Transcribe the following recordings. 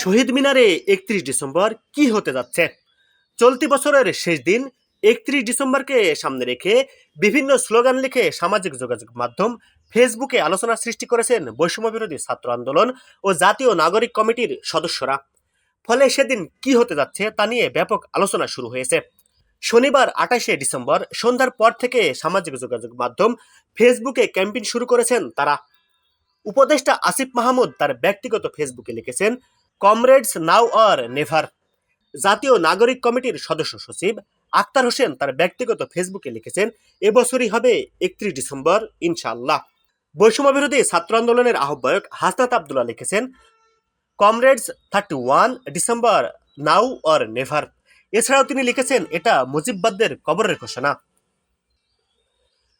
শহীদ মিনারে একত্রিশ ডিসেম্বর কি হতে যাচ্ছে? চলতি বছরের শেষ দিন একত্রিশ ডিসেম্বরকে সামনে রেখে বিভিন্ন স্লোগান লিখে সামাজিক যোগাযোগ মাধ্যম ফেসবুকে আলোচনা সৃষ্টি করেছেন বৈষম্য বিরোধী ছাত্র আন্দোলন ও জাতীয় নাগরিক কমিটির সদস্যরা। ফলে সেদিন কি হতে যাচ্ছে তা নিয়ে ব্যাপক আলোচনা শুরু হয়েছে। শনিবার আঠাশে ডিসেম্বর সন্ধ্যার পর থেকে সামাজিক যোগাযোগ মাধ্যম ফেসবুকে ক্যাম্পেইন শুরু করেছেন তারা। উপদেষ্টা আসিফ মাহমুদ তার ব্যক্তিগত ফেসবুকে লিখেছেন কমরেডস নাও অর নেভার। জাতীয় নাগরিক কমিটির সদস্য সচিব আক্তার হোসেন তার ব্যক্তিগত ফেসবুকে লিখেছেন, এবছরই হবে একত্রিশ ডিসেম্বর, ইনশাআল্লাহ। বৈষম্য বিরোধী ছাত্র আন্দোলনের আহ্বায়ক হাসনাত আবদুল্লাহ লিখেছেন, comrades thirty one December, now or never. এছাড়াও তিনি লিখেছেন, এটা মুজিববাদদের কবরের ঘোষণা।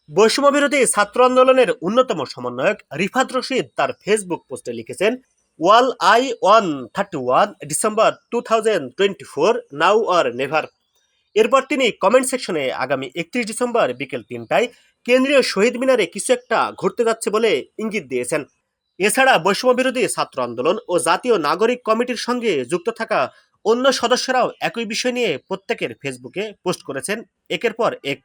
বৈষম্য বিরোধী ছাত্র আন্দোলনের অন্যতম সমন্বয়ক রিফাত রশিদ তার ফেসবুক পোস্টে লিখেছেন wall I one thirty one December two thousand twenty four, now or never. এরপর তিনি কমেন্ট সেকশনে আগামী একত্রিশ ডিসেম্বর বিকেল তিনটায় কেন্দ্রীয় শহীদ মিনারে কিছু একটা ঘটতে যাচ্ছে বলে ইঙ্গিত দিয়েছেন। এছাড়া বৈষম্য বিরোধী ছাত্র আন্দোলন ও জাতীয় নাগরিক কমিটির সঙ্গে যুক্ত থাকা অন্য সদস্যরাও একই বিষয় নিয়ে প্রত্যেকের ফেসবুকে পোস্ট করেছেন। একের পর এক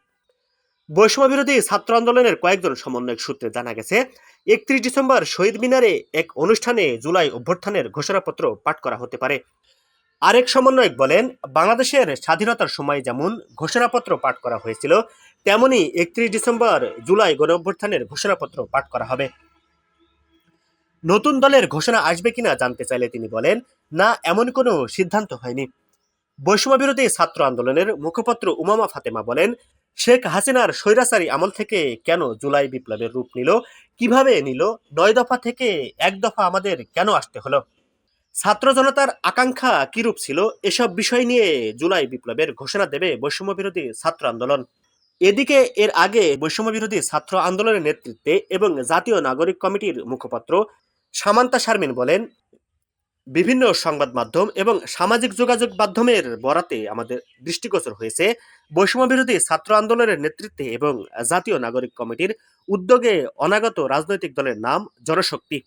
বৈষম্য বিরোধী ছাত্র আন্দোলনের কয়েকজন সমন্বয়ক সূত্রে জানা গেছে, একত্রিশ ডিসেম্বর শহীদ মিনারে এক অনুষ্ঠানে জুলাই অভ্যর্থনের ঘোষণাপত্র পাঠ করা হতে পারে। আরেক সমন্বয়ক বলেন, বাংলাদেশের স্বাধীনতার সময় যেমন ঘোষণাপত্র পাঠ করা হয়েছিল, তেমনি একত্রিশ ডিসেম্বর জুলাই গণ অভ্যর্থনের ঘোষণাপত্র পাঠ করা হবে। নতুন দলের ঘোষণা আসবে কিনা জানতে চাইলে তিনি বলেন, না, এমন কোনো সিদ্ধান্ত হয়নি। বৈষম্য বিরোধী ছাত্র আন্দোলনের মুখপাত্র উমামা ফাতেমা বলেন শেখ হাসিনার স্বৈরাচারী আমল থেকে কেন জুলাই বিপ্লবের রূপ নিল? কীভাবে নিল? নয় দফা থেকে এক দফা আমাদের কেন আসতে হলো? ছাত্র জনতার আকাঙ্ক্ষা কিরূপ ছিল? এসব বিষয় নিয়ে জুলাই বিপ্লবের ঘোষণা দেবে বৈষম্য বিরোধী ছাত্র আন্দোলন। এদিকে এর আগে বৈষম্য বিরোধী ছাত্র আন্দোলনের নেতৃত্বে এবং জাতীয় নাগরিক কমিটির মুখপাত্র সামান্তা শারমিন বলেন বিভিন্ন সংবাদ মাধ্যম এবং সামাজিক যোগাযোগ মাধ্যমের বরাতে আমাদের দৃষ্টিগোচর হয়েছে। বৈষম্য বিরোধী ছাত্র আন্দোলনের নেতৃত্বে এবং জাতীয় নাগরিক কমিটির উদ্যোগে অনাগত রাজনৈতিক দলের নাম জনশক্তি।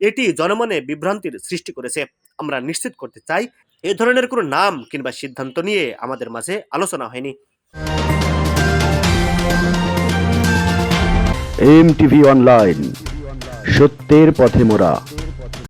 এটি জনমনে বিভ্রান্তির সৃষ্টি করেছে। আমরা নিশ্চিত করতে চাই, এ ধরনের কোনো নাম কিংবা সিদ্ধান্ত নিয়ে আমাদের মাঝে আলোচনা হয়নি। এম টিভি অনলাইন, সত্যের পথে মোরা।